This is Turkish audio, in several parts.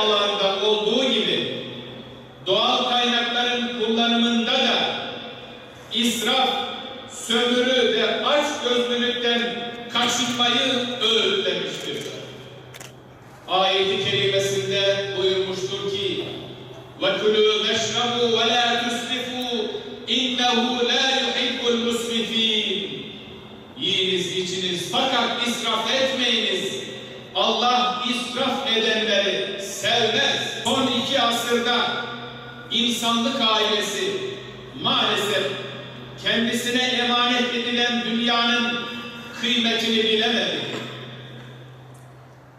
alanında olduğu gibi doğal kaynakların kullanımında da israf, sömürü ve açgözlülükten kaçınmayı öğütlemiştir. Ayet-i kerimesinde buyurmuştur ki وَكُلُوا وَشْرَبُوا وَلَا تُسْرِفُوا اِنَّهُ لَا يُحِبُّ الْمُسْرِف۪ينَ Yiyiniz, içiniz fakat israf etmeyiniz. Allah israf edenler sevmez. Son iki asırda insanlık ailesi maalesef kendisine emanet edilen dünyanın kıymetini bilemedi.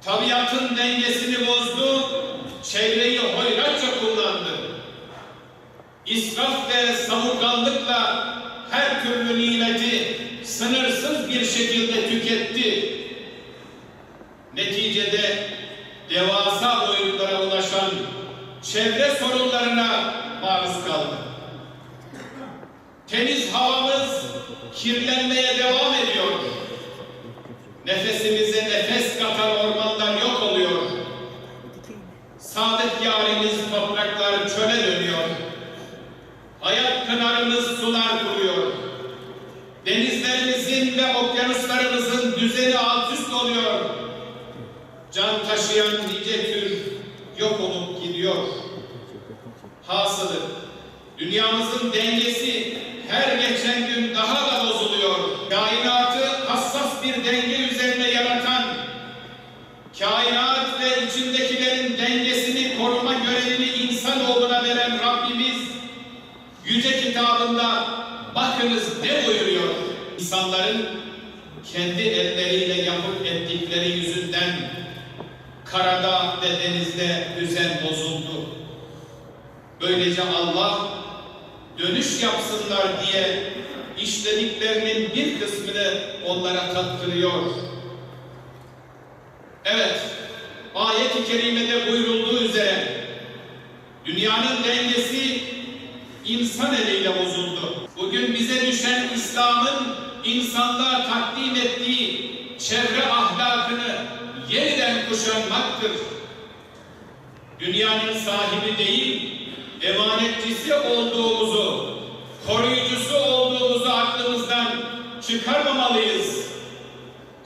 Tabiatın dengesini bozdu, çevreyi hoyratça kullandı. İsraf ve savurganlıkla her türlü nimeti sınırsız bir şekilde tüketti. Neticede devasa boyutlara ulaşan çevre sorunlarına maruz kaldı. Temiz havamız kirlenmeye devam ediyor. Nefesimize nefes katan ormanlar yok oluyor. Saadet yarimiz topraklar çöle dönüyor. Hayat pınarımız sular kuruyor. Denizlerimizin ve okyanuslarımızın düzeni alt üst oluyor. Can taşıyan nice tür yok olup gidiyor. Hasılı dünyamızın dengesi her geçen gün daha da bozuluyor. Kainatı hassas bir denge üzerine yaratan, kainat ve içindekilerin dengesini koruma görevini insanoğluna veren Rabbimiz yüce kitabında bakınız ne buyuruyor? İnsanların kendi elleriyle yapıp ettikleri yüzünden karada ve denizde düzen bozuldu. Böylece Allah dönüş yapsınlar diye işlediklerinin bir kısmını onlara tattırıyor. Evet, ayet-i kerimede buyurulduğu üzere dünyanın dengesi insan eliyle bozuldu. Bugün bize düşen İslam'ın insanlığa takdim ettiği çevre ahlakını kuşanmaktır. Dünyanın sahibi değil, emanetçisi olduğumuzu, koruyucusu olduğumuzu aklımızdan çıkarmamalıyız.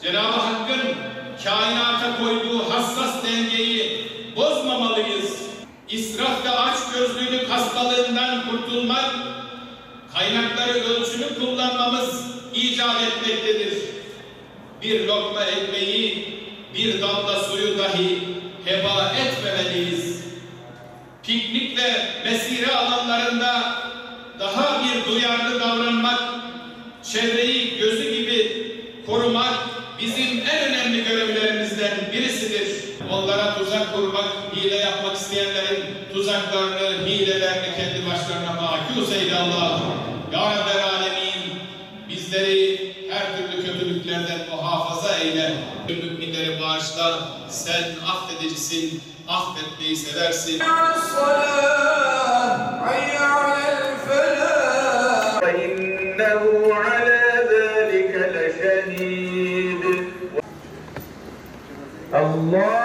Cenab-ı Hakk'ın kainata koyduğu hassas dengeyi bozmamalıyız. İsraf ve açgözlülük hastalığından kurtulmak, kaynakları ölçülü kullanmamız icap etmektedir. Bir lokma ekmeği, bir damla suyu dahi heba etmemeliyiz. Piknik ve mesire alanlarında daha bir duyarlı davranmak, çevreyi gözü gibi korumak bizim en önemli görevlerimizden birisidir. Onlara tuzak kurmak, hile yapmak isteyenlerin tuzaklarını, hilelerini kendi başlarına mahkus eyle Allah'ım. Ya Rabbel Alemin, bizleri her türlü kötülüklerden muhafaza eyle. ağaçlar, sen affedicisin, affetmeyi seversin. Allah